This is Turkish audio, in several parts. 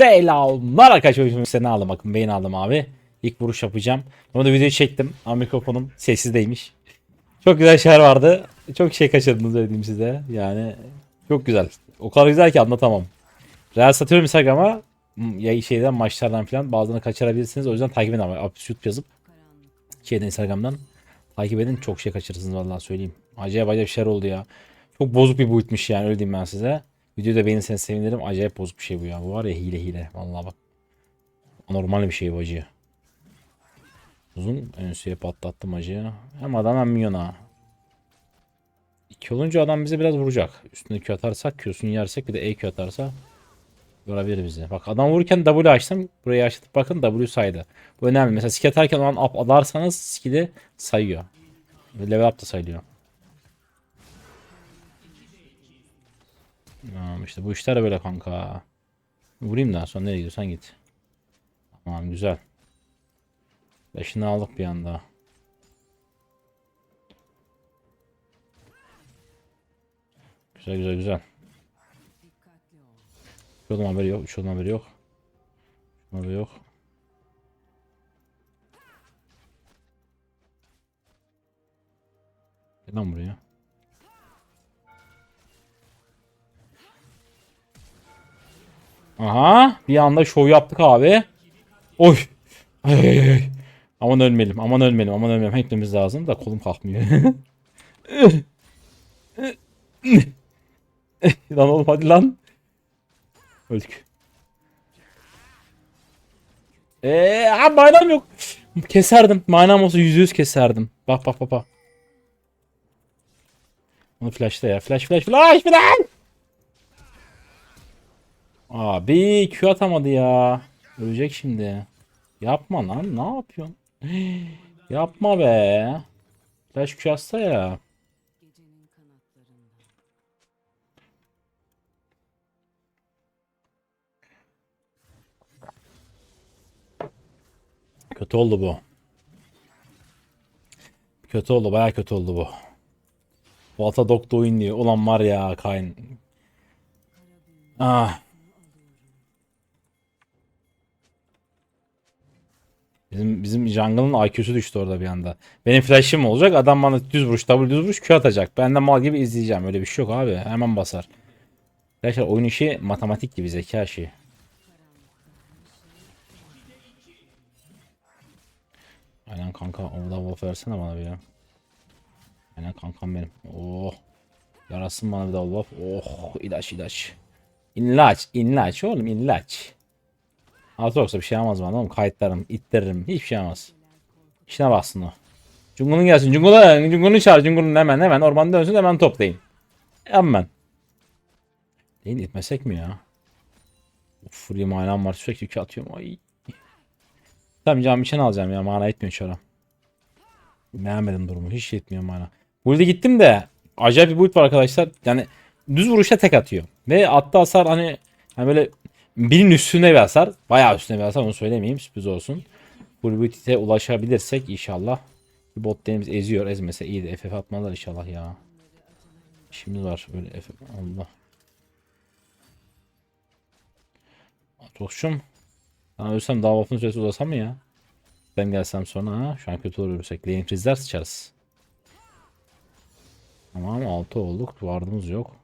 Selamlar arkadaşlar. Seni aldım bakın beyin aldım abi. İlk vuruş yapacağım. Ama da videoyu çektim. Ama mikrofonum sessizdeymiş. Çok güzel şeyler vardı. Çok şey kaçırdınız söyleyeyim size. Yani çok güzel. O kadar güzel ki anlatamam. Real satıyorum Instagram'a. Ya şeyden maçlardan falan bazılarını kaçırabilirsiniz. O yüzden takip edin ama absürt yazıp şeyden Instagram'dan takip edin. Çok şey kaçırırsınız vallahi söyleyeyim. Acayip acayip şeyler oldu ya. Çok bozuk bir boyutmuş yani öyle diyeyim ben size. Videoyu da beğenirseniz sevinirim. Acayip bozuk bir şey bu ya. Bu var ya hile hile. Vallahi bak. Normal bir şey bu acı. Uzun ön patlattım acıya. Hem adam hem minyona. İki olunca adam bize biraz vuracak. Üstüne Q atarsak Q'sunu yersek bir de E Q atarsa vurabilir bizi. Bak adam vururken W açtım. Burayı açtık bakın W saydı. Bu önemli. Mesela skill atarken o an up alarsanız skill'i sayıyor. Level up da sayılıyor. Tamam işte bu işler böyle kanka. Vurayım daha sonra nereye gidiyorsan git. Tamam güzel. Beşini aldık bir anda. Güzel güzel güzel. Üç yolun haberi yok. Üç yolun haberi yok. Haberi yok. Gel lan buraya. Aha bir anda şov yaptık abi. Oy. Ay, ay, ay. Aman ölmeyelim. Aman ölmeyelim. Aman ölmeyelim. Hepimiz lazım da kolum kalkmıyor. lan oğlum hadi lan. Öldük. Eee abi manam yok. Keserdim. Manam olsa yüzde yüz keserdim. Bak bak bak bak. Onu flashla ya. Flash flash flash flash. Abi Q atamadı ya. Ölecek şimdi. Yapma lan. Ne yapıyorsun? Yapma be. Flash Q atsa ya. Kötü oldu bu. Kötü oldu. Baya kötü oldu bu. Volta Dog oyun diyor. Ulan var ya Kayn. Ah. Bizim bizim jungle'ın IQ'su düştü orada bir anda. Benim flash'ım olacak. Adam bana düz vuruş, double düz vuruş Q atacak. Ben de mal gibi izleyeceğim. Öyle bir şey yok abi. Hemen basar. Arkadaşlar oyun işi matematik gibi zeka işi. Aynen kanka. Orada wolf versene bana bir ya. Aynen kankam benim. Oh. Yarasın bana bir daha wolf. Oh. ilaç ilaç. İllaç. ilaç oğlum ilaç. Altı yoksa bir şey yapmaz bana oğlum. Kayıtlarım, ittiririm. Hiçbir şey yapmaz. İşine baksın o. Cungun'un gelsin. Cungun'u, Cungun'u çağır. Cungun'un hemen hemen orman dönsün hemen toplayın. Hemen. Değil itmesek mi ya? Of, free manam var sürekli yükü atıyorum. Ay. Tamam cam için alacağım ya. Mana etmiyor çara. Beğenmedim durumu. Hiç yetmiyor mana. Build'e gittim de acayip bir build var arkadaşlar. Yani düz vuruşta tek atıyor. Ve attığı hasar hani, hani böyle birinin üstüne bir hasar. Bayağı üstüne bir hasar onu söylemeyeyim. Sürpriz olsun. Full build'e ulaşabilirsek inşallah. Bot denimiz eziyor. Ezmese iyi de FF atmalar inşallah ya. Şimdi var böyle FF. Allah. Atoş'um. Ben ölsem daha waffle'ın süresi uzasa mı ya? Ben gelsem sonra ha. Şu an kötü olur ölürsek. Lane prizler sıçarız. Tamam 6 olduk. Vardığımız yok.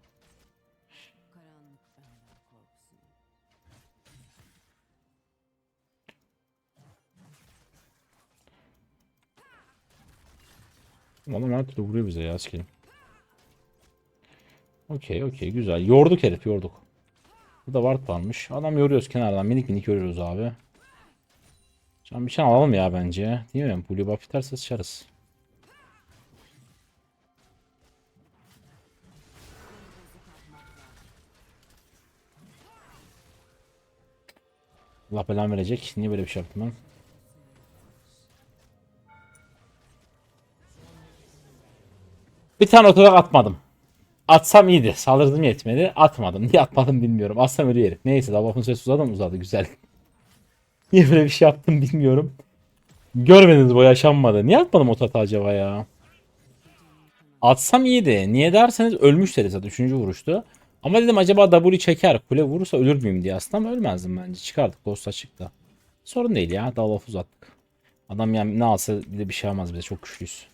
Adam her türlü vuruyor bize ya sikerim. Okey okey güzel. Yorduk herif yorduk. Burada ward varmış. Adam yoruyoruz kenardan. Minik minik yoruyoruz abi. Can bir şey alalım ya bence. Değil mi? Blue buff biterse sıçarız. Allah belamı verecek. Niye böyle bir şey yaptım ben? Bir tane otodak atmadım. Atsam iyiydi. Saldırdım yetmedi. Atmadım. Niye atmadım bilmiyorum. Atsam ölü herif. Neyse daha buff'un süresi uzadı mı? Uzadı. Güzel. Niye böyle bir şey yaptım bilmiyorum. Görmediniz bu yaşanmadı. Niye atmadım o tata acaba ya? Atsam iyiydi. Niye derseniz ölmüş dedi zaten 3. vuruştu. Ama dedim acaba W çeker. Kule vurursa ölür müyüm diye aslında ama ölmezdim bence. Çıkardık. Ghost'a çıktı. Sorun değil ya. Daha laf uzattık. Adam yani ne alsa bir bir şey almaz bize. Çok güçlüyüz.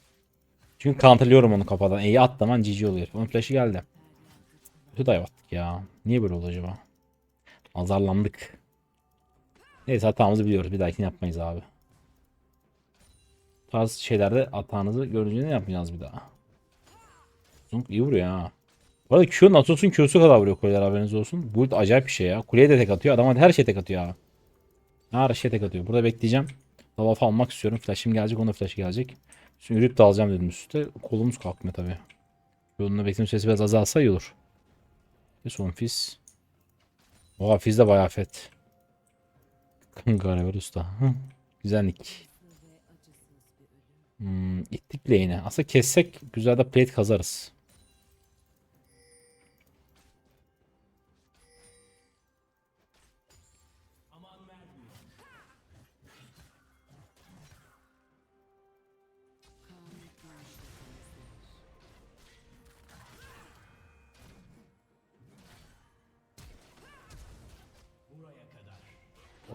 Çünkü counterlıyorum onu kafadan. E'yi atlaman GG oluyor. Onun flash'ı geldi. Kötü dive attık ya. Niye böyle oldu acaba? Azarlandık. Neyse hatamızı biliyoruz. Bir dahakini yapmayız abi. Bu tarz şeylerde hatanızı görünce ne yapmayacağız bir daha. Zonk iyi vuruyor ha. Bu arada Q Natos'un Q'su kadar vuruyor kuleler haberiniz olsun. Bu acayip bir şey ya. Kuleye de tek atıyor. Adama her şey tek atıyor ha. Her şey tek atıyor. Burada bekleyeceğim. Lavaf almak istiyorum. Flash'im gelecek. Onun flash'ı gelecek. Şimdi de alacağım dedim üstte. Kolumuz kalkmıyor tabi. Yolunda bekleme süresi biraz azalsa iyi olur. Ve son fiz. Oha fiz de bayağı fet. Gariber usta. Hı. Güzel nick. Hmm, ittik lane'e. Aslında kessek güzel de plate kazarız.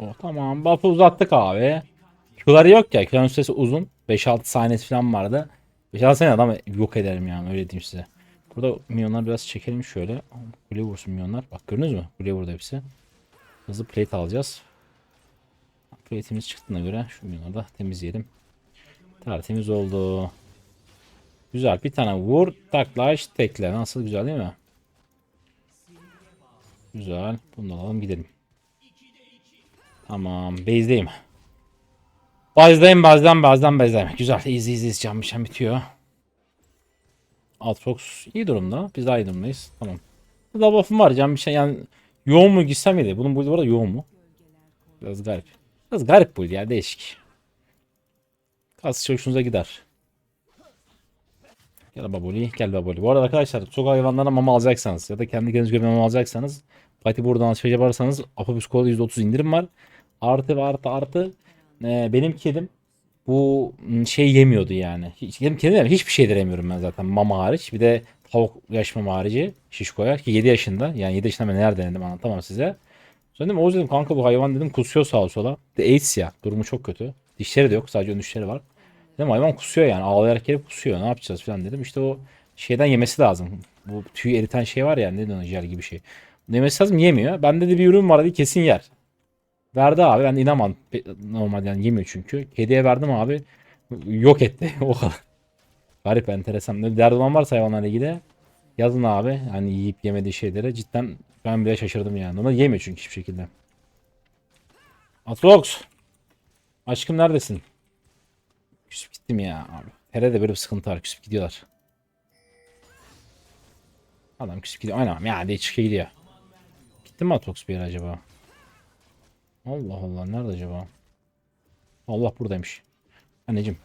Oh, tamam. Buff'ı uzattık abi. Q'ları yok ya. Q'ların süresi uzun. 5-6 saniyesi falan vardı. 5-6 saniye adam yok ederim yani öyle diyeyim size. Burada milyonlar biraz çekelim şöyle. Kule vursun milyonlar. Bak gördünüz mü? Kule vurdu hepsi. Hızlı plate alacağız. Plate'imiz çıktığına göre şu milyonları da temizleyelim. Tertemiz oldu. Güzel. Bir tane vur. Taklaş. Tekle. Nasıl güzel değil mi? Güzel. Bunu da alalım gidelim. Tamam. Base'deyim. Bazdayım bazdan bazdan bazdayım. Güzel. Easy easy can bir şey bitiyor. Outfox iyi durumda. Biz daha iyi durumdayız. Tamam. Burada buff'um var. Can bir şey yani yoğun mu gitsem iyiydi. Bunun build'i bu yoğun mu? Biraz garip. Biraz garip build ya. Değişik. Kas hoşunuza gider. Gel baboli. Gel baboli. Bu arada arkadaşlar sokak hayvanlarına mama alacaksanız ya da kendi kendiniz göre mama alacaksanız Fatih buradan alışveriş yaparsanız Apobüs Kola %30 indirim var. Artı ve artı artı ee, benim kedim bu şey yemiyordu yani. Hiç, kedim kedim demiyorum, hiçbir şey veremiyorum ben zaten mama hariç. Bir de tavuk yaş mama harici şişkoya ki 7 yaşında. Yani 7 yaşında ben neler denedim anlatamam size. Sonra dedim Oğuz dedim kanka bu hayvan dedim kusuyor sağa sola. De AIDS ya durumu çok kötü. Dişleri de yok sadece ön dişleri var. Dedim hayvan kusuyor yani ağlayarak gelip kusuyor ne yapacağız falan dedim. İşte o şeyden yemesi lazım. Bu tüy eriten şey var ya ne jel gibi şey. Yemesi lazım yemiyor. Bende de bir ürün var dedi kesin yer. Verdi abi ben inanmam normal yani yemiyor çünkü. Kediye verdim abi yok etti o kadar. Garip enteresan. Ne derdi olan varsa hayvanlarla ilgili yazın abi hani yiyip yemediği şeylere cidden ben bile şaşırdım yani. Onu yemiyor çünkü hiçbir şekilde. Atrox. Aşkım neredesin? Küsüp gittim ya abi. Hele de böyle bir sıkıntı var. Küsüp gidiyorlar. Adam küsüp gidiyor. Aynen ya diye çıkıyor gidiyor. Gitti mi Atrox bir yere acaba? Allah Allah nerede acaba? Allah buradaymış. Anneciğim.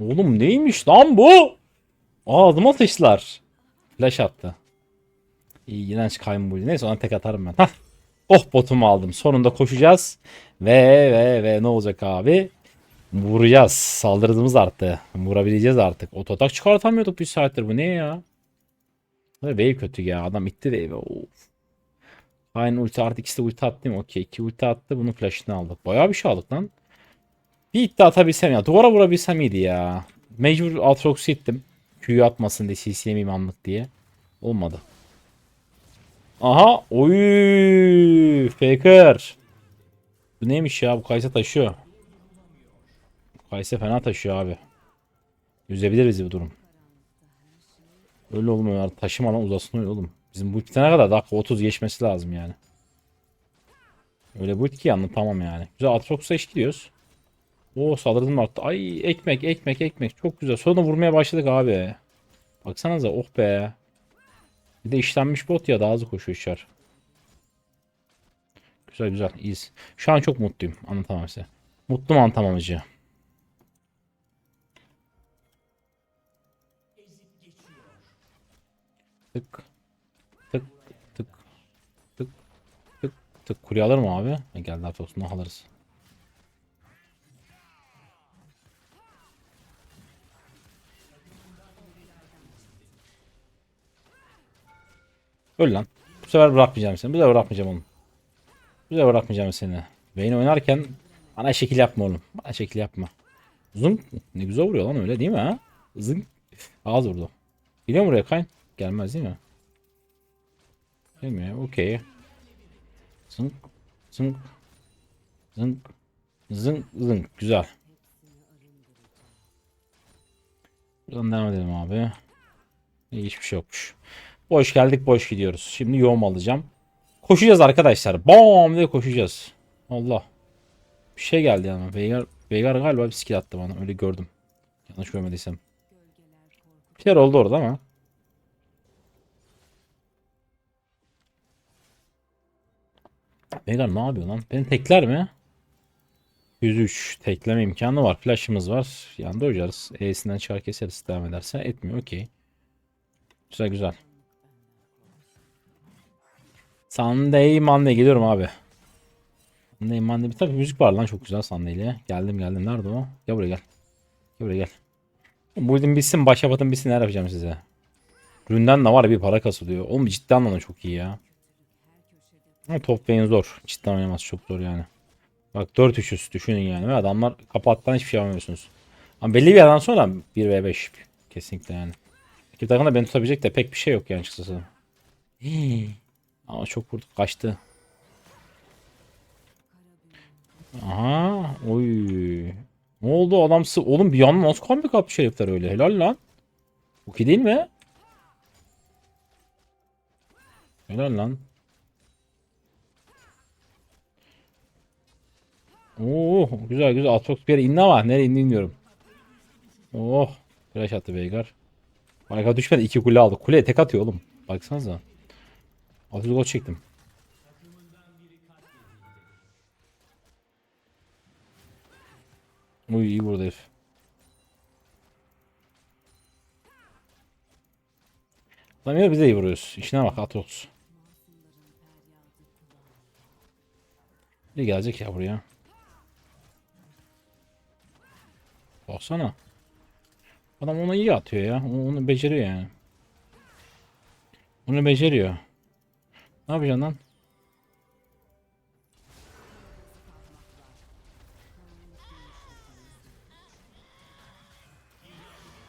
Oğlum neymiş lan bu? Ağzıma sıçtılar. Flash attı. İyi iğrenç kayın buydu. Neyse ona tek atarım ben. Hah. Oh botumu aldım. Sonunda koşacağız. Ve ve ve ne olacak abi? Vuracağız. Saldırdığımız arttı. Vurabileceğiz artık. Ototak çıkartamıyorduk bir saattir. Bu ne ya? Wave kötü ya. Adam itti wave'e. Of. Aynı ulti artık ikisi de ulti attı mi? Okey. iki ulti attı. Bunun flash'ını aldık. Bayağı bir şey aldık lan. Bir iddia atabilsem ya. Duvara vurabilsem iyiydi ya. Mecbur Aatrox'u ittim. Q'yu atmasın diye CC yemeyeyim anlık diye. Olmadı. Aha. Oy. Faker. Bu neymiş ya? Bu Kaysa taşıyor. Kayse fena taşıyor abi. Üzebilir bizi bu durum. Öyle olmuyor artık. Taşımadan uzasın öyle oğlum. Bizim bu bitene kadar dakika 30 geçmesi lazım yani. Öyle bu ki anlatamam yani. Güzel Atrox'a eş gidiyoruz. Oo saldırdım arttı. Ay ekmek ekmek ekmek. Çok güzel. Sonra vurmaya başladık abi. Baksanıza oh be. Bir de işlenmiş bot ya daha hızlı koşuyor işler. Güzel güzel iyiyiz. Şu an çok mutluyum. Anlatamam size. Mutlu mu anlatamam acı. Tık. Tık tık tık tık tık. Kuleye alır mı abi? Ha, geldi Atrox'unu alırız. Öl lan. Bu sefer bırakmayacağım seni. Bu sefer bırakmayacağım oğlum. Bu sefer bırakmayacağım seni. Vayne oynarken bana şekil yapma oğlum. Bana şekil yapma. Zınk. Ne güzel vuruyor lan öyle değil mi ha? Zınk. Az vurdu. Geliyor mu buraya Kayn? Gelmez değil mi? Gelmiyor. Okey. Zınk. Zınk. Zınk. Zınk. Zınk. Güzel. Buradan devam edelim abi. Hiçbir şey yokmuş. Boş geldik boş gidiyoruz. Şimdi yoğum alacağım. Koşacağız arkadaşlar. Bam diye koşacağız. Allah. Bir şey geldi yani. Veigar, Veigar galiba bir skill attı bana. Öyle gördüm. Yanlış görmediysem. Bir şeyler oldu orada ama. Veigar ne yapıyor lan? Beni tekler mi? 103 tekleme imkanı var. Flash'ımız var. Yanda hocarız. E'sinden çıkar keseriz devam ederse. Etmiyor. Okey. Güzel güzel. Sunday Monday geliyorum abi. Sunday Monday bir tabii müzik var lan çok güzel Sunday ile. Geldim geldim. Nerede o? Gel buraya gel. Gel buraya gel. Bu oyun bitsin başa batın bitsin ne yapacağım size. Ründen de var bir para kasılıyor. Oğlum ciddi anlamda çok iyi ya. Ama top lane zor. Cidden oynaması çok zor yani. Bak 4 3 üst düşünün yani. Ve adamlar kapattan hiçbir şey yapamıyorsunuz. Ama belli bir yerden sonra 1 v 5 kesinlikle yani. Rakip takımda beni tutabilecek de pek bir şey yok yani açıkçası. Ama çok vurduk kaçtı. Aha, oy. Ne oldu adamsı? Oğlum bir yandan nasıl comeback atmış herifler öyle? Helal lan. Ki değil mi? Helal lan. Oo, güzel güzel. Atrox bir yere indi ama nereye indi bilmiyorum. Oh, flash attı Veigar. Arka düşmedi iki kule aldı. Kule tek atıyor oğlum. Baksanıza. 600 gol çektim. Uy iyi burada herif. Lan ya biz de iyi vuruyoruz. İşine bak Atrox. Ne gelecek ya buraya? Baksana. Adam onu iyi atıyor ya. Onu beceriyor yani. Onu beceriyor. Ne yapacaksın lan?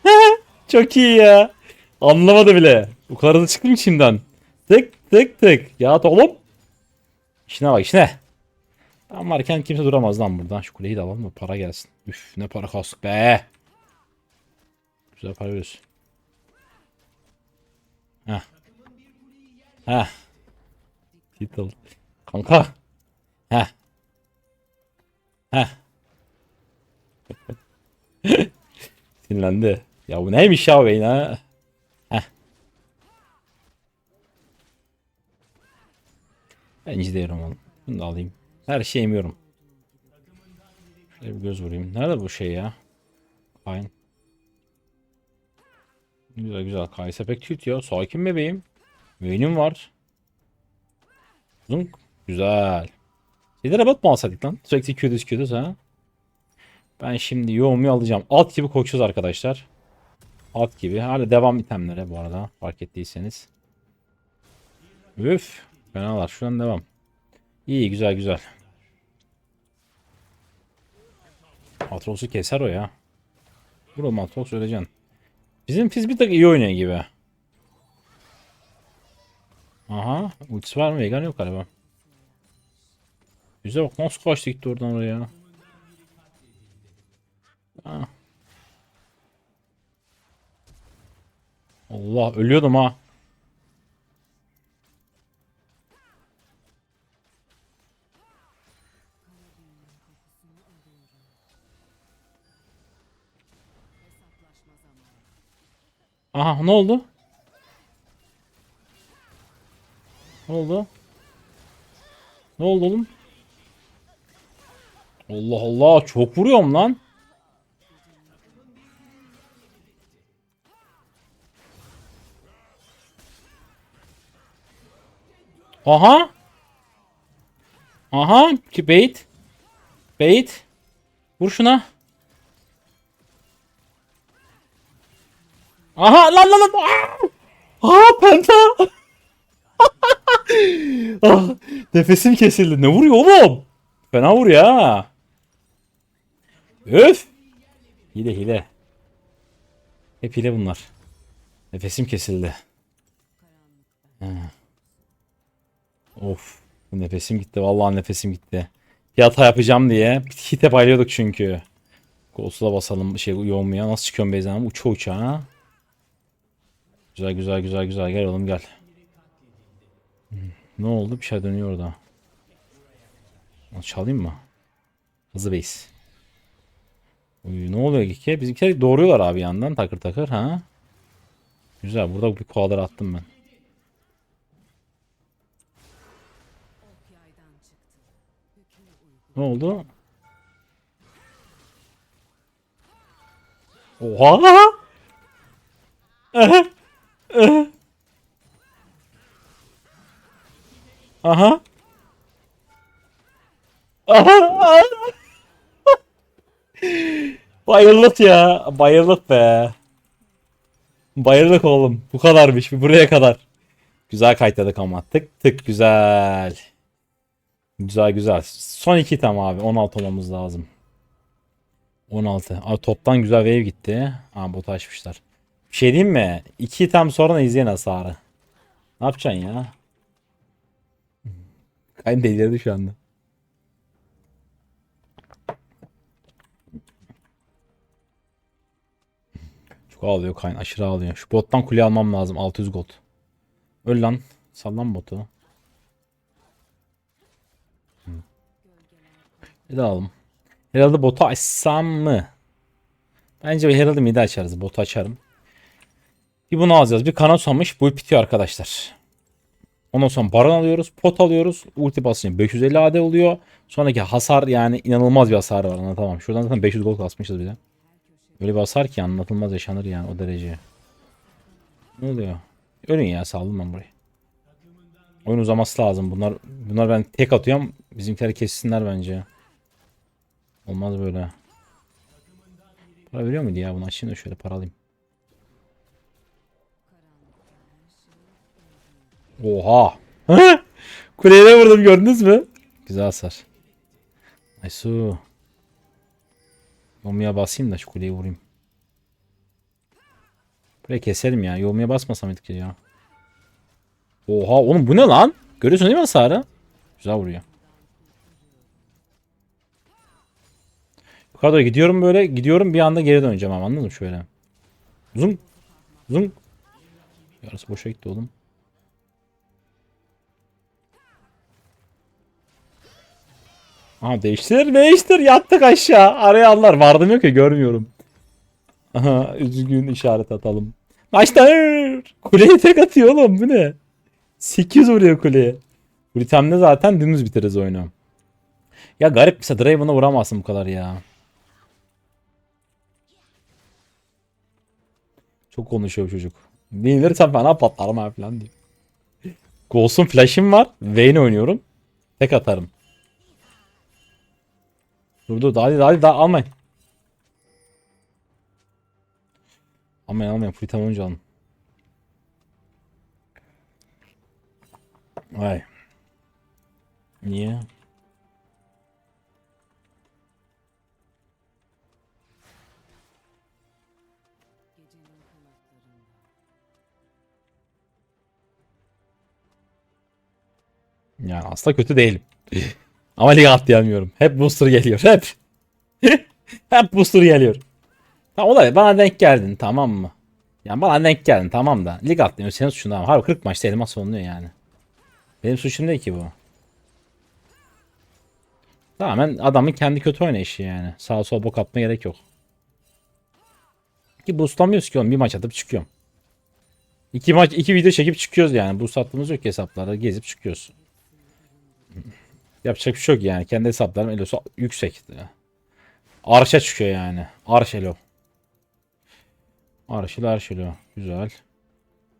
Çok iyi ya. Anlamadı bile. Bu kadar hızlı çıktım içimden. Tık tık tık. Ya oğlum. İşine bak işine. Ben varken kimse duramaz lan buradan. Şu kuleyi de alalım mı? Para gelsin. Üf ne para kastık be. Güzel para veriyorsun. Heh. Heh. Title. Kanka. Heh. Heh. Sinirlendi. Ya bu neymiş ya beyin ha? Heh. Ben izliyorum oğlum. Bunu da alayım. Her şeyi yemiyorum. Şöyle bir göz vurayım. Nerede bu şey ya? Fine. Güzel güzel. Kayse pek cute ya. Sakin bebeğim. Vayne'im var. Zunk. Güzel. Şeylere bot mu alsaydık lan? Sürekli Q'düz Q'düz ha. Ben şimdi yoğumu alacağım. Alt gibi koşuyoruz arkadaşlar. Alt gibi. Hala devam itemlere bu arada. Fark ettiyseniz. Üf. Fenalar. Şuradan devam. İyi güzel güzel. Atrox'u keser o ya. Vur oğlum Atrox öleceksin. Bizim Fizz bir tık iyi oynuyor gibi. Aha. Ultisi var mı? Vegan yok galiba. Güzel bak nasıl kaçtı gitti oradan oraya. Ha. Allah ölüyordum ha. Aha ne oldu? Ne oldu? Ne oldu oğlum? Allah Allah çok vuruyorum lan. Aha. Aha. Ki bait. Bait. Vur şuna. Aha lan lan lan. Aa! Aa penta. Ah, nefesim kesildi. Ne vuruyor oğlum? Fena vuruyor ha. Öf. Hile hile. Hep hile bunlar. Nefesim kesildi. Ha. Of. Nefesim gitti. Vallahi nefesim gitti. Bir hata yapacağım diye. Hite bayılıyorduk çünkü. Ghost'a basalım şey yoğunmaya. Nasıl çıkıyorum Beyza'nım? Uça uça. Güzel güzel güzel güzel. Gel oğlum gel. Ne oldu? Bir şey dönüyor orada. Çalayım mı? Hızlı base. Uy, ne oluyor ki? Bizimkiler doğruyorlar abi yandan takır takır ha. Güzel burada bir koalar attım ben. Ne oldu? Oha! Aha. Aha. Bayırlık ya. Bayırlık be. Bayırlık oğlum. Bu kadarmış. Buraya kadar. Güzel kayıtladık ama. Tık tık güzel. Güzel güzel. Son iki tam abi. 16 olmamız lazım. 16. Abi toptan güzel wave gitti. Aa botu açmışlar. Bir şey diyeyim mi? İki tam sonra izleyen hasarı. Ne yapacaksın ya? Kayın delirdi şu anda. Çok ağlıyor Kayn. Aşırı ağlıyor. Şu bottan kule almam lazım. 600 gold. Öl lan. Sallan botu. Bir daha alalım. Herhalde botu açsam mı? Bence herhalde midi açarız. Botu açarım. Bir bunu alacağız. Bir kanat sonmuş. Bu bitiyor arkadaşlar. Ondan sonra baron alıyoruz. Pot alıyoruz. Ulti basınca 550 AD oluyor. Sonraki hasar yani inanılmaz bir hasar var. Anlatamam. Şuradan zaten 500 gol kasmışız bir de. Öyle bir hasar ki anlatılmaz yaşanır yani o derece. Ne oluyor? Ölün ya saldım ben burayı. Oyun uzaması lazım. Bunlar bunlar ben tek atıyorum. Bizimkiler kessinler bence. Olmaz böyle. Para veriyor muydu ya bunu açayım da şöyle para alayım. Oha. Kuleye de vurdum gördünüz mü? Güzel hasar. Aysu. Yomuya basayım da şu kuleyi vurayım. Buraya keselim ya. Yomuya basmasam mıydık ya? Oha oğlum bu ne lan? Görüyorsun değil mi hasarı? Güzel vuruyor. Yukarıda gidiyorum böyle. Gidiyorum bir anda geri döneceğim ama anladın mı şöyle. Zoom. Zoom. Yarısı boşa gitti oğlum. Aha değiştir değiştir yattık aşağı. Araya aldılar. Vardım yok ya görmüyorum. Aha üzgün işaret atalım. Maçlar. Kuleye tek atıyor oğlum bu ne? 8 vuruyor kuleye. Bu itemde zaten dümdüz biteriz oyunu. Ya garip mesela Draven'a vuramazsın bu kadar ya. Çok konuşuyor çocuk. Dinlersem fena patlarım abi falan diyor. Ghost'un flash'im var. Vayne oynuyorum. Tek atarım. Dur dur hadi hadi daha almayın. Almayın almayın full tam oyuncu alın. Vay. Niye? Yani aslında kötü değilim. Ama lig atlayamıyorum. Hep booster geliyor. Hep. Hep booster geliyor. Tamam olay bana denk geldin tamam mı? Yani bana denk geldin tamam da. Lig atlayamıyor senin suçun ama. Harbi 40 maçta elmas sonluyor yani. Benim suçum değil ki bu. Tamamen adamın kendi kötü oynayışı yani. Sağa sola bok atmaya gerek yok. Ki boostlamıyoruz ki oğlum. Bir maç atıp çıkıyorum. İki maç, iki video çekip çıkıyoruz yani. Boost attığımız yok hesaplarda. Gezip çıkıyoruz. Yapacak bir şey yok yani. Kendi hesaplarım elosu yüksek. Arşa çıkıyor yani. Arş elo. Arş ile arş elo. Güzel.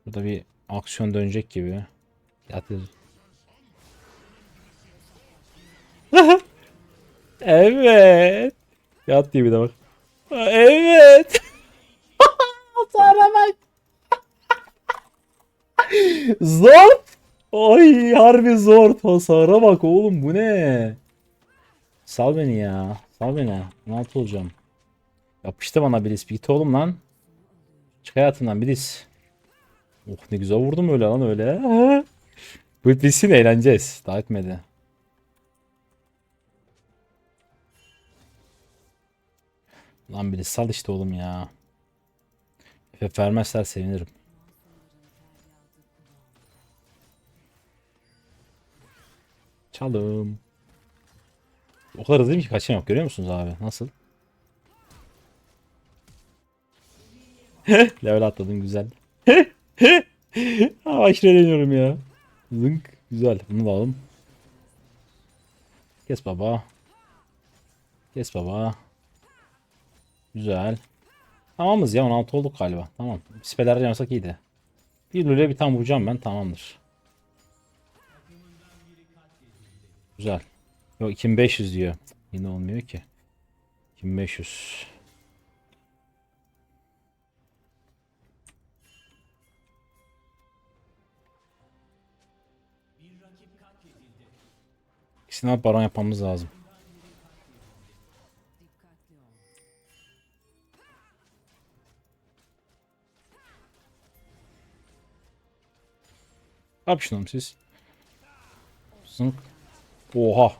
Burada bir aksiyon dönecek gibi. Yatır. evet. Yat diye bir de bak. Evet. Sana bak. zor. Ay harbi zor. Hasara bak oğlum bu ne? Sal beni ya. Sal beni. 16 olacağım. Yapıştı bana Bilis. Bir git oğlum lan. Çık hayatımdan Bilis. Oh ne güzel vurdum öyle lan öyle. Bu bitsin eğleneceğiz. Daha etmedi. Lan Bilis sal işte oğlum ya. FF vermezler sevinirim. Çalım. O kadar hızlıyım ki kaçam yok. Görüyor musunuz abi? Nasıl? Level atladım güzel. Aa, aşırı eğleniyorum ya. Zınk. Güzel. Bunu da alalım. Kes baba. Kes baba. Güzel. Tamamız ya 16 olduk galiba. Tamam. Sipeler yanarsak iyiydi. Bir lule bir tam vuracağım ben tamamdır. Güzel. Yok 2500 diyor. Yine olmuyor ki. 2500. İkisini alıp baron yapmamız lazım. Oğlum siz. Zınk. Oha.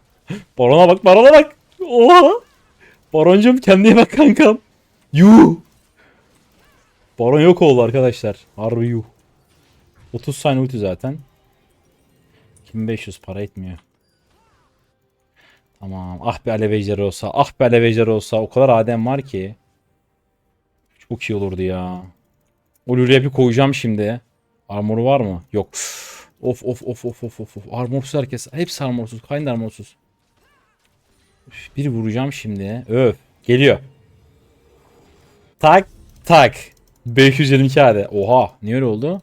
Barona bak barona bak. Oha. Baroncum kendine bak kankam. Yuh. Baron yok oldu arkadaşlar. Harbi yuh. 30 saniye ulti zaten. 2500 para etmiyor. Tamam. Ah be alev ejderi olsa. Ah be alev ejderi olsa. O kadar adem var ki. Çok iyi olurdu ya. O bir koyacağım şimdi. Armoru var mı? Yok. Of of of of of of. of. Armorsuz herkes. Hepsi armorsuz. Kayn armorsuz. Bir vuracağım şimdi. Öf. Geliyor. Tak tak. 522 hadi. Oha. Niye öyle oldu?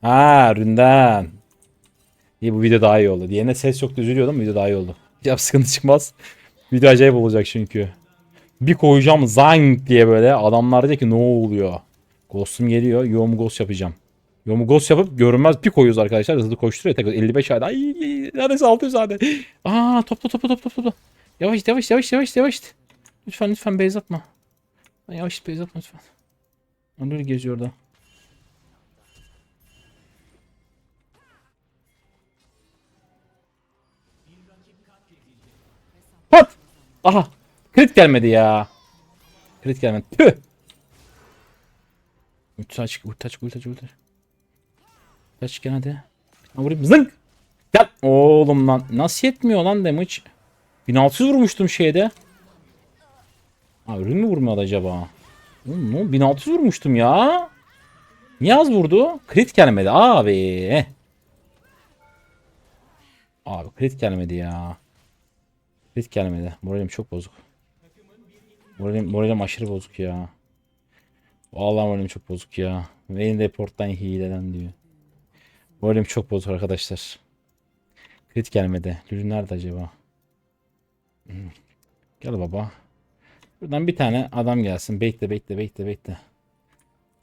Ha ründen. İyi bu video daha iyi oldu. Diğerine ses yoktu üzülüyordum. Video daha iyi oldu. Ya sıkıntı çıkmaz. Video acayip olacak çünkü. Bir koyacağım zang diye böyle. Adamlar diyecek ki ne oluyor? Ghost'um geliyor. Yoğumu ghost yapacağım. Yoğumu ghost yapıp görünmez bir koyuyoruz arkadaşlar. Hızlı koşturuyor. Tekrar 55 hadi. Ay neredeyse 600 hadi. Aa topla topla topla topla. Yavaş yavaş yavaş yavaş yavaş. Lütfen lütfen base atma. Yavaş base atma lütfen. Öyle geziyor orada. Pat! Aha! Crit gelmedi ya. Crit gelmedi. Tüh! Ulti açık, ulti açık, ulti açık, ulti açık. Açık gene hadi. Vurayım. Zınk! Gel! Oğlum lan. Nasıl yetmiyor lan damage? 1600 vurmuştum şeyde. Ha ürün mü vurmuyordu acaba? Oğlum ne? 1600 vurmuştum ya. Niye az vurdu? Crit gelmedi abi. Abi crit gelmedi ya. Crit gelmedi. Moralim çok bozuk. Moralim, moralim aşırı bozuk ya. Vallahi moralim çok bozuk ya. Main reporttan hileden diyor. Moralim çok bozuk arkadaşlar. Crit gelmedi. Lülü nerede acaba? Hmm. Gel baba. Buradan bir tane adam gelsin. Bekle bekle bekle bekle.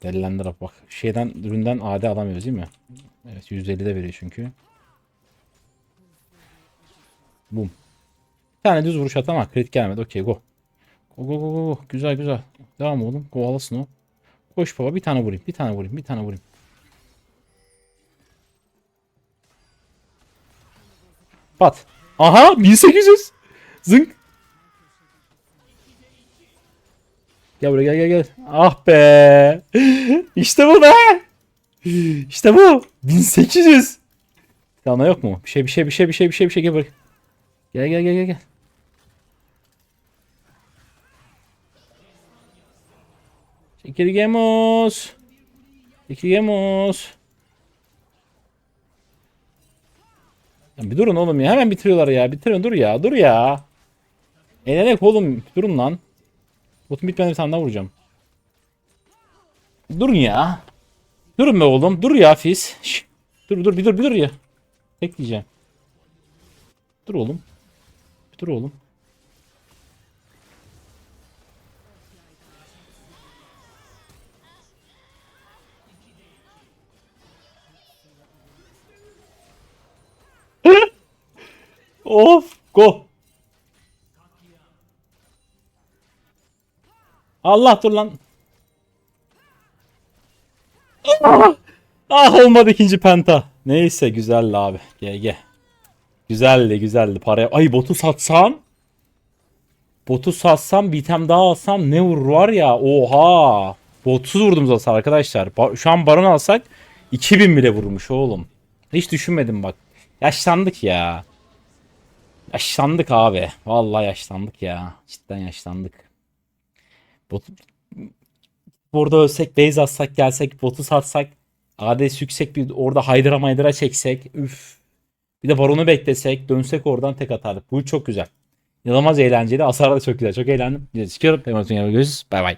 Delilendir bak. Şeyden üründen AD alamıyoruz değil mi? Evet 150 de veriyor çünkü. Bum. Bir tane düz vuruş at ama crit gelmedi. Okey. Go go go go. go. Güzel güzel. Devam oğlum. Kovalasın o. Koş baba bir tane vurayım. Bir tane vurayım. Bir tane vurayım. Pat. Aha 1800. Zınk. Gel buraya gel gel gel. Ah be. İşte bu be. İşte bu. 1800. Yana yok mu? Bir şey bir şey bir şey bir şey bir şey bir şey gel buraya. Gel gel gel gel gel. Çekirgemiz. Çekirgemiz. Bir durun oğlum ya. Hemen bitiriyorlar ya. Bitirin dur ya. Dur ya. Eğlenek oğlum. Durun lan. Botum bitmeden bir tane daha vuracağım. Durun ya. Durun be oğlum. Dur ya Fis. Şş. Dur dur bir dur bir dur ya. Tek diyeceğim. Dur oğlum. Dur oğlum. Of go. Allah dur lan. Ah, olmadı ikinci penta. Neyse güzeldi abi. GG. Güzeldi güzeldi. Paraya. Ay botu satsam. Botu satsam bir item daha alsam ne vurur var ya. Oha. Botsuz vurdum zaten arkadaşlar. Şu an baron alsak 2000 bile vurmuş oğlum. Hiç düşünmedim bak. Yaşlandık ya. Yaşlandık abi. Vallahi yaşlandık ya. Cidden yaşlandık. Bot... Burada ölsek, base atsak, gelsek, botu satsak, ADS yüksek bir orada haydıra maydıra çeksek, üf. Bir de baronu beklesek, dönsek oradan tek atardık. Bu çok güzel. İnanılmaz eğlenceli. Asar da çok güzel. Çok eğlendim. Çıkıyorum. Temasın görüşürüz. Bay bay.